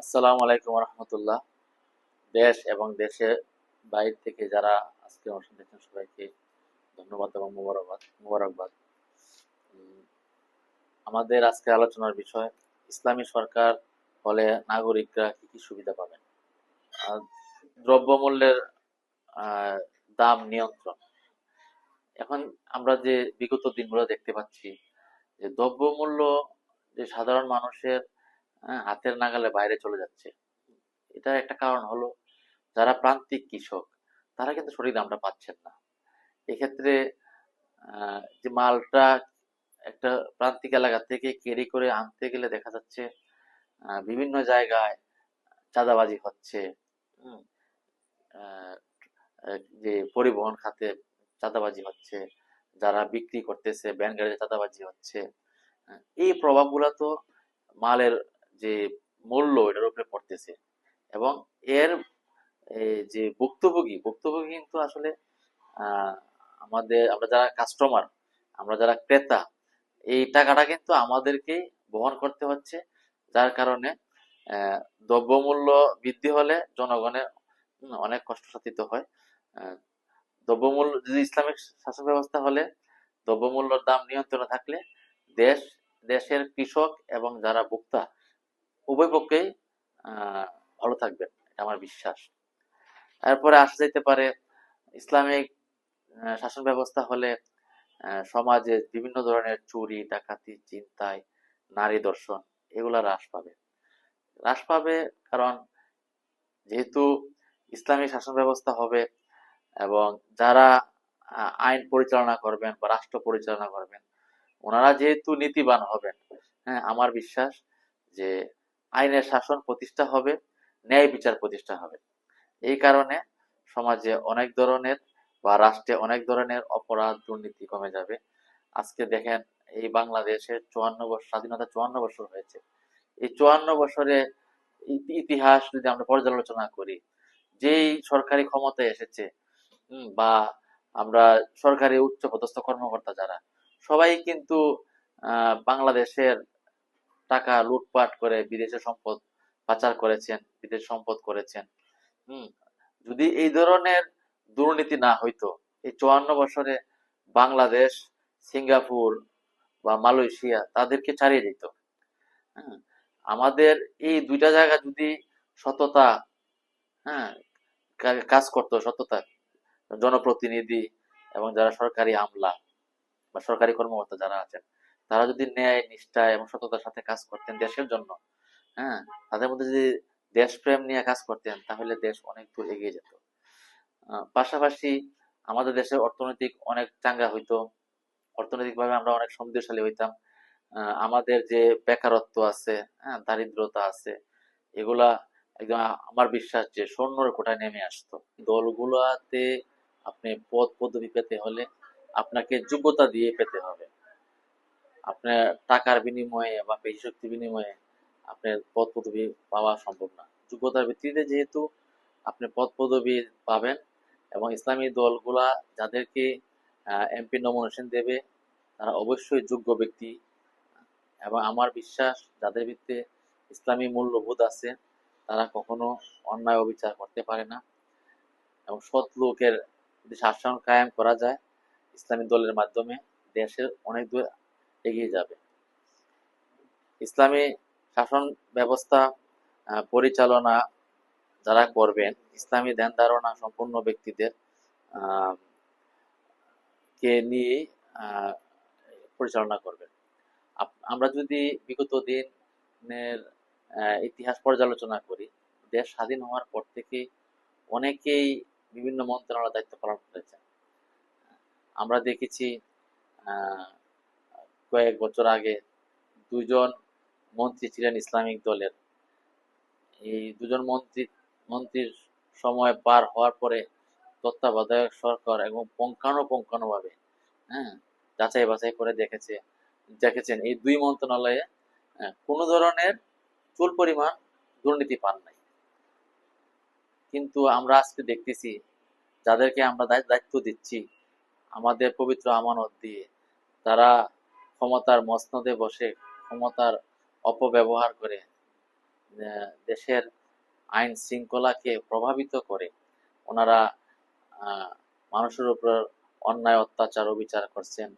আসসালামু আলাইকুম রহমতুল্লাহ। দেশ এবং বাইরে থেকে যারা আজকে সবাইকে ধন্যবাদ এবং মোবারকবাদ মোবারকবাদ। আমাদের আজকে আলোচনার বিষয়, ইসলামী সরকার হলে নাগরিকরা কি কি সুবিধা পাবেন? দ্রব্যমূল্যের দাম নিয়ন্ত্রণ। এখন আমরা যে বিগত দিনগুলো দেখতে পাচ্ছি, যে দ্রব্যমূল্য যে সাধারণ মানুষের হ্যাঁ, হাতের নাগালে বাইরে চলে যাচ্ছে। এটা একটা কারণ হলো যারা প্রান্তিক কৃষক তারা কিন্তু সঠিক দামটা পাচ্ছেন না। এক্ষেত্রে যে মালটা একটা প্রান্তিক এলাকা থেকে ক্যারি করে আনতে গেলে দেখা যাচ্ছে বিভিন্ন জায়গায় চাঁদাবাজি হচ্ছে যে পরিবহন খাতে চাঁদাবাজি হচ্ছে যারা বিক্রি করতেছে ব্যান গাড়িতে চাঁদাবাজি হচ্ছে এই প্রভাবগুলো তো মালের যে মূল্য এটার উপরে পড়তেছে। এবং এর যে ভুক্তভোগী ভুক্তভোগী কিন্তু আসলে আমাদের, আমরা যারা কাস্টমার আমরা যারা ক্রেতা, এই টাকাটা কিন্তু আমাদেরকেই বহন করতে হচ্ছে। যার কারণে দ্রব্যমূল্য বৃদ্ধি হলে জনগণের অনেক কষ্ট সাধিত হয়। দ্রব্যমূল্য, যদি ইসলামিক শাসন ব্যবস্থা হলে, দ্রব্যমূল্যর দাম নিয়ন্ত্রণে থাকলে দেশ, দেশের কৃষক এবং যারা ভোক্তা উভয় পক্ষেই ভালো থাকবেন, এটা আমার বিশ্বাস। এরপরে আসা যাইতে পারে, ইসলামিক শাসন ব্যবস্থা হলে সমাজে বিভিন্ন ধরনের চুরি, ডাকাতি, চিন্তায়, নারী দর্শন, এগুলা হ্রাস পাবে। হ্রাস পাবে কারণ, যেহেতু ইসলামী শাসন ব্যবস্থা হবে এবং যারা আইন পরিচালনা করবেন বা রাষ্ট্র পরিচালনা করবেন, ওনারা যেহেতু নীতিবান হবেন হ্যাঁ আমার বিশ্বাস যে আইনের শাসন প্রতিষ্ঠা হবে, ন্যায় বিচার প্রতিষ্ঠা হবে। এই কারণে সমাজে অনেক ধরনের বা রাষ্ট্রে অনেক ধরনের অপরাধ দুর্নীতি কমে যাবে। আজকে দেখেন এই বাংলাদেশে চুয়ান্ন বছর স্বাধীনতা চুয়ান্ন বছর হয়েছে। এই চুয়ান্ন বছরে ইতি- ইতিহাস যদি আমরা পর্যালোচনা করি, যেই সরকারি ক্ষমতায় এসেছে বা আমরা সরকারি উচ্চ পদস্থ কর্মকর্তা যারা, সবাই কিন্তু বাংলাদেশের টাকা লুটপাট করে বিদেশে সম্পদ পাচার করেছেন, বিদেশ সম্পদ করেছেন। হুম, যদি এই ধরনের দুর্নীতি না হইতো, এই চুয়ান্ন বছরে বাংলাদেশ, সিঙ্গাপুর বা মালয়েশিয়া তাদেরকে ছাড়িয়ে যেত আমাদের এই দুইটা জায়গা যদি সততা হ্যাঁ কাজ করতো সততা, জনপ্রতিনিধি এবং যারা সরকারি আমলা বা সরকারি কর্মকর্তা যারা আছেন তারা যদি ন্যায়, নিষ্ঠা এবং সততার সাথে কাজ করতেন দেশের জন্য হ্যাঁ তাদের মধ্যে যদি দেশপ্রেম নিয়ে কাজ করতেন, তাহলে দেশ অনেক দূর এগিয়ে যেত। পাশাপাশি আমাদের দেশের অর্থনৈতিক অনেক চাঙ্গা হইতো। অর্থনৈতিকভাবে আমরা অনেক সমৃদ্ধশালী হইতাম। আমাদের যে বেকারত্ব আছে হ্যাঁ দারিদ্রতা আছে, এগুলা একদম আমার বিশ্বাস যে স্বর্ণর কোটায় নেমে আসতো। দলগুলাতে আপনি পদ পদবি পেতে হলে আপনাকে যোগ্যতা দিয়ে পেতে হবে। আপনার টাকার বিনিময়ে বা পেশি শক্তি বিনিময়ে আপনার পদ পদবি পাওয়া সম্ভব না। যোগ্যতার ভিত্তিতে যেহেতু আপনি পদ পদবি পাবেন এবং ইসলামী দলগুলা যাদেরকে এমপি নমিনেশন দেবে, তারা অবশ্যই যোগ্য ব্যক্তি। এবং আমার বিশ্বাস যাদের ভিত্তিতে ইসলামী মূল্যবোধ আছে, তারা কখনো অন্যায় অবিচার করতে পারে না। এবং সৎ লোকের যদি শাসন কায়েম করা যায় ইসলামী দলের মাধ্যমে। দেশের অনেক দূর এগিয়ে যাবে। ইসলামী শাসন ব্যবস্থা পরিচালনা যারা করবেন, ইসলামী ধ্যান ধারণা সম্পূর্ণ ব্যক্তিদের কে নিয়ে পরিচালনা করবেন। আমরা যদি বিগত দিনের ইতিহাস পর্যালোচনা করি, দেশ স্বাধীন হওয়ার পর থেকে অনেকেই বিভিন্ন মন্ত্রণালয় দায়িত্ব পালন করেছেন। আমরা দেখেছি কয়েক বছর আগে দুজন মন্ত্রী ছিলেন ইসলামিক দলের। এই দুজন মন্ত্রী মন্ত্রীর সময় পার হওয়ার পরে তত্ত্বাবধায়ক সরকার এবং পুঙ্খানুপুঙ্খানুভাবে হ্যাঁ যাচাই বাছাই করে দেখেছে দেখেছেন। এই দুই মন্ত্রণালয়ে আহ, কোনো ধরনের চুল পরিমাণ দুর্নীতি পান নাই। কিন্তু আমরা আজকে দেখতেছি যাদেরকে আমরা দায়িত্ব দিচ্ছি আমাদের পবিত্র আমানত দিয়ে তারা ক্ষমতার মসনদে বসে ক্ষমতার অপব্যবহার করে দেশের আইন শৃঙ্খলাকে প্রভাবিত করে। ওনারা মানুষের উপর অন্যায়, অত্যাচার, অবিচার করছেন।